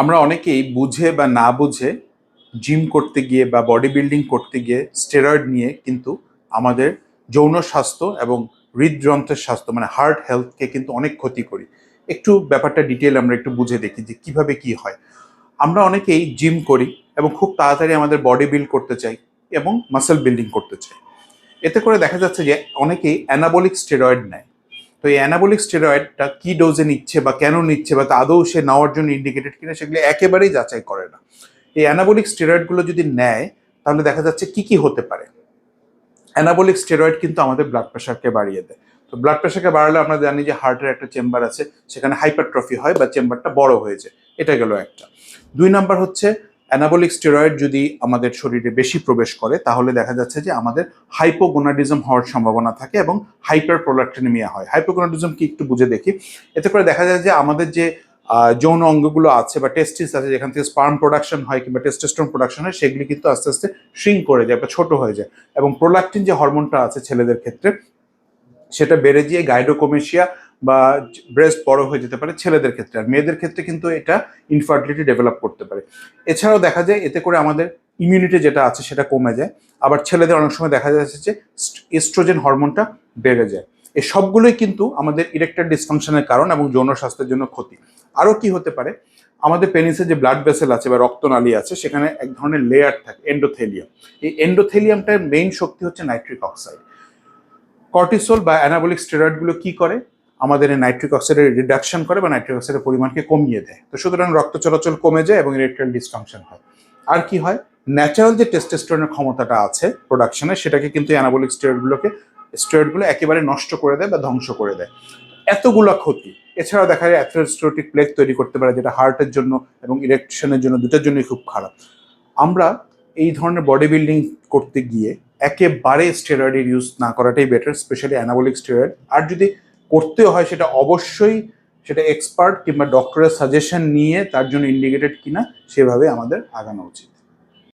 আমরা অনেকেই বুঝে বা না বুঝে জিম করতে গিয়ে বা বডি বিল্ডিং করতে গিয়ে স্টেরয়েড নিয়ে কিন্তু আমাদের যৌন স্বাস্থ্য এবং হৃদযন্ত্রের স্বাস্থ্য মানে হার্ট হেলথকে কিন্তু অনেক ক্ষতি করি। একটু ব্যাপারটা ডিটেল আমরা একটু বুঝে দেখি যে কীভাবে কি হয়। আমরা অনেকেই জিম করি এবং খুব তাড়াতাড়ি আমাদের বডি বিল্ড করতে চাই এবং মাসেল বিল্ডিং করতে চাই। এতে করে দেখা যাচ্ছে যে অনেকেই অ্যানাবলিক স্টেরয়েড নেয়। তো এই অ্যানাবলিক স্টেরয়েডটা কী ডোজে নিচ্ছে বা কেন নিচ্ছে বা আদৌ সে নেওয়ার জন্য ইন্ডিকেটেড কিনা সেগুলো একেবারেই যাচাই করে না। এই অ্যানাবলিক স্টেরয়েডগুলো যদি নেয়, তাহলে দেখা যাচ্ছে কি কি হতে পারে। অ্যানাবলিক স্টেরয়েড কিন্তু আমাদের ব্লাড প্রেশারকে বাড়িয়ে দেয়। তো ব্লাড প্রেশারকে বাড়ালে আমরা জানি যে হার্টের একটা চেম্বার আছে, সেখানে হাইপারট্রফি হয় বা চেম্বারটা বড় হয়ে যায় এটা গেল একটা। দুই নাম্বার হচ্ছে অ্যানাবলিক স্টেরয়েড যদি আমাদের শরীরে বেশি প্রবেশ করে, তাহলে দেখা যাচ্ছে যে আমাদের হাইপোগোনাডিজম হওয়ার সম্ভাবনা থাকে এবং হাইপার প্রোলাক্টিনিমিয়া হয়। হাইপোগোনাডিজম কি একটু বুঝে দেখি। এতে করে দেখা যায় যে আমাদের যে যৌন অঙ্গগুলো আছে বা টেস্টিস আছে, যেখান থেকে স্পার্ম প্রোডাকশন হয় কিংবা টেস্টোস্টেরন প্রোডাকশন হয়, সেগুলি কিন্তু আস্তে আস্তে শ্রিঙ্ক করে যায় বা ছোট হয়ে যায়। এবং প্রোলাক্টিন যে হরমোনটা আছে ছেলেদের ক্ষেত্রে, সেটা বেড়ে গিয়ে গাইডোকোমেশিয়া বা ব্রেস্ট বড় হয়ে যেতে পারে ছেলেদের ক্ষেত্রে। আর মেয়েদের ক্ষেত্রে কিন্তু এটা ইনফার্টিলিটি ডেভেলপ করতে পারে। এছাড়াও দেখা যায় এতে করে আমাদের ইমিউনিটি যেটা আছে সেটা কমে যায়। আবার ছেলেদের অনেক সময় দেখা যাচ্ছে যে এস্ট্রোজেন হরমোনটা বেড়ে যায়। এই সবগুলোই কিন্তু আমাদের ইরেক্টার ডিসফাংশনের কারণ এবং যৌন স্বাস্থ্যের জন্য ক্ষতি। আরও কি হতে পারে? আমাদের পেনিসে যে ব্লাড ভেসেল আছে বা রক্তনালী আছে, সেখানে এক ধরনের লেয়ার থাকে এন্ডোথেলিয়াম এই এন্ডোথেলিয়ামটার মেইন শক্তি হচ্ছে নাইট্রিক অক্সাইড কর্টিসোল বা অ্যানাবলিক স্টেরয়েডগুলো কি করে? আমাদের এই নাইট্রিক অক্সাইডের রিডাকশন করে বা নাইট্রিক অক্সাইডের পরিমাণকে কমিয়ে দেয়। তো সুতরাং রক্ত চলাচল কমে যায় এবং ইরেকটাইল ডিসফাংশন হয়। আর কি হয়? ন্যাচারাল যে টেস্টোস্টেরনের ক্ষমতাটা আছে প্রোডাকশনে সেটাকে কিন্তু অ্যানাবলিক স্টেরয়েডগুলোকে স্টেরয়েডগুলো একেবারে নষ্ট করে দেয় বা ধ্বংস করে দেয়। এতগুলো ক্ষতি। এছাড়াও দেখা যায় অ্যাথেরোস্ক্লেরোটিক প্লেগ তৈরি করতে পারে, যেটা হার্টের জন্য এবং ইরেকশনের জন্য দুটোর জন্যই খুব খারাপ। আমরা এই ধরনের বডি বিল্ডিং করতে গিয়ে একেবারে স্টেরয়েডের ইউজ না করাটাই বেটার স্পেশালি অ্যানাবলিক স্টেরয়েড আর যদি করতেও হয় সেটা অবশ্যই সেটা এক্সপার্ট কিংবা ডক্টরের সাজেশন নিয়ে তার জন্য ইন্ডিকেটেড কিনা সেভাবে আমাদের আগানো উচিত।